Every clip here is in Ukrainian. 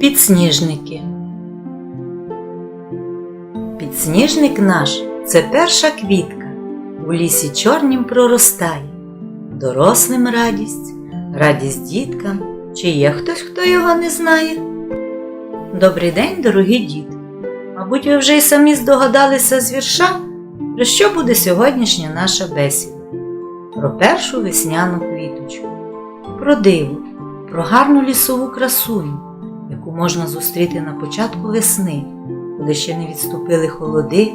Підсніжники. Підсніжник наш це перша квітка, у лісі чорнім проростає. Дорослим радість, радість діткам, чи є хтось, хто його не знає. Добрий день, дорогі діти! Мабуть, ви вже й самі здогадалися з вірша, про що буде сьогоднішня наша бесіда. Про першу весняну квіточку, про диво, про гарну лісову красуню, можна зустріти на початку весни, коли ще не відступили холоди,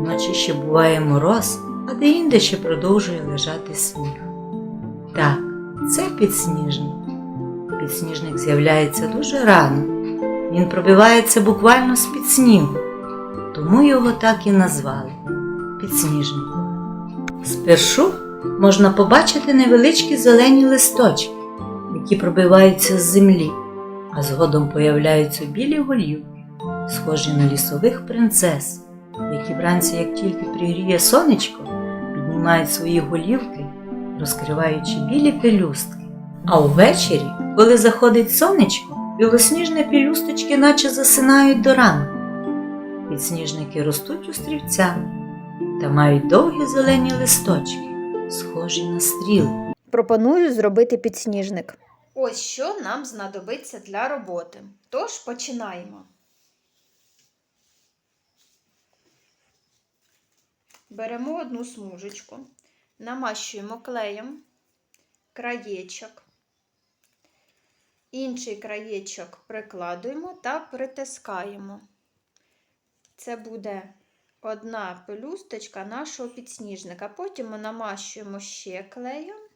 вночі ще буває мороз, а де-інде ще продовжує лежати сніг. Так, це підсніжник. Підсніжник з'являється дуже рано. Він пробивається буквально з-під снігу, тому його так і назвали підсніжником. Спершу можна побачити невеличкі зелені листочки, які пробиваються з землі, а згодом появляються білі голівки, схожі на лісових принцес, які вранці, як тільки пригріє сонечко, піднімають свої голівки, розкриваючи білі пелюстки. А увечері, коли заходить сонечко, білосніжні пелюсточки наче засинають до ранку. Підсніжники ростуть острівцями та мають довгі зелені листочки, схожі на стріли. Пропоную зробити підсніжник. Ось що нам знадобиться для роботи. Тож починаємо. Беремо одну смужечку, намащуємо клеєм краєчок. Інший краєчок прикладуємо та притискаємо. Це буде одна пелюсточка нашого підсніжника. Потім ми намащуємо ще клеєм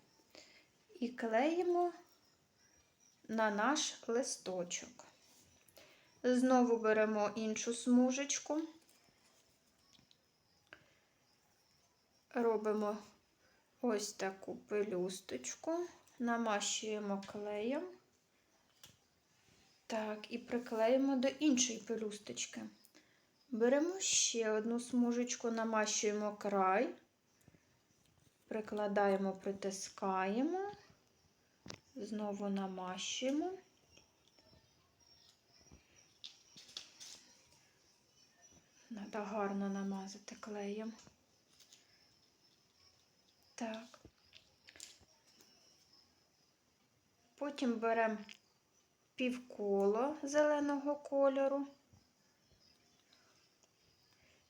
і клеїмо на наш листочок. Знову беремо іншу смужечку, робимо ось таку пелюсточку, намащуємо клеєм. Так, і приклеїмо до іншої пелюсточки. Беремо ще одну смужечку, намащуємо край, прикладаємо, притискаємо. Знову намащуємо. Треба гарно намазати клеєм. Так. Потім беремо півколо зеленого кольору,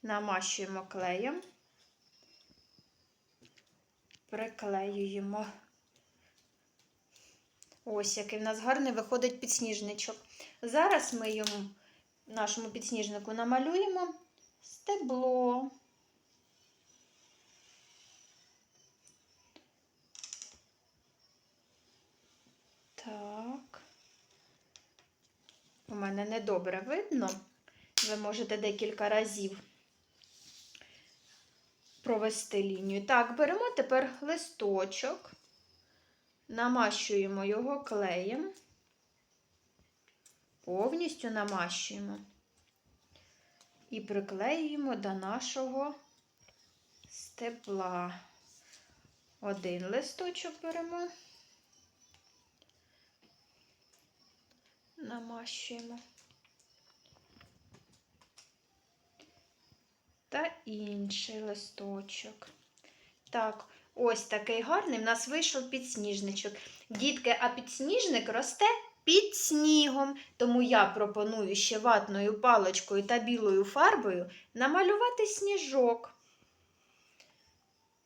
намащуємо клеєм, приклеюємо. Ось який в нас гарний виходить підсніжничок. Зараз ми йому, нашому підсніжнику намалюємо стебло. Так. У мене недобре видно. Ви можете декілька разів провести лінію. Так, беремо тепер листочок. Намащуємо його клеєм, повністю намащуємо і приклеюємо до нашого стебла. Один листочок беремо, намащуємо. Та інший листочок. Так, Ось такий гарний в нас вийшов підсніжничок. Дітки, а підсніжник росте під снігом. Тому я пропоную ще ватною паличкою та білою фарбою намалювати сніжок.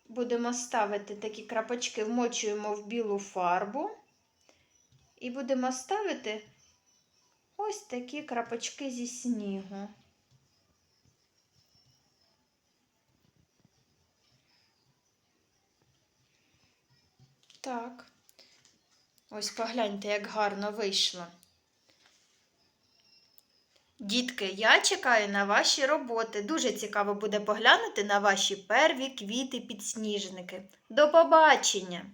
Будемо ставити такі крапочки, вмочуємо в білу фарбу. І будемо ставити ось такі крапочки зі снігу. Так. Ось погляньте, як гарно вийшло. Дітки, я чекаю на ваші роботи. Дуже цікаво буде поглянути на ваші перві квіти підсніжники. До побачення!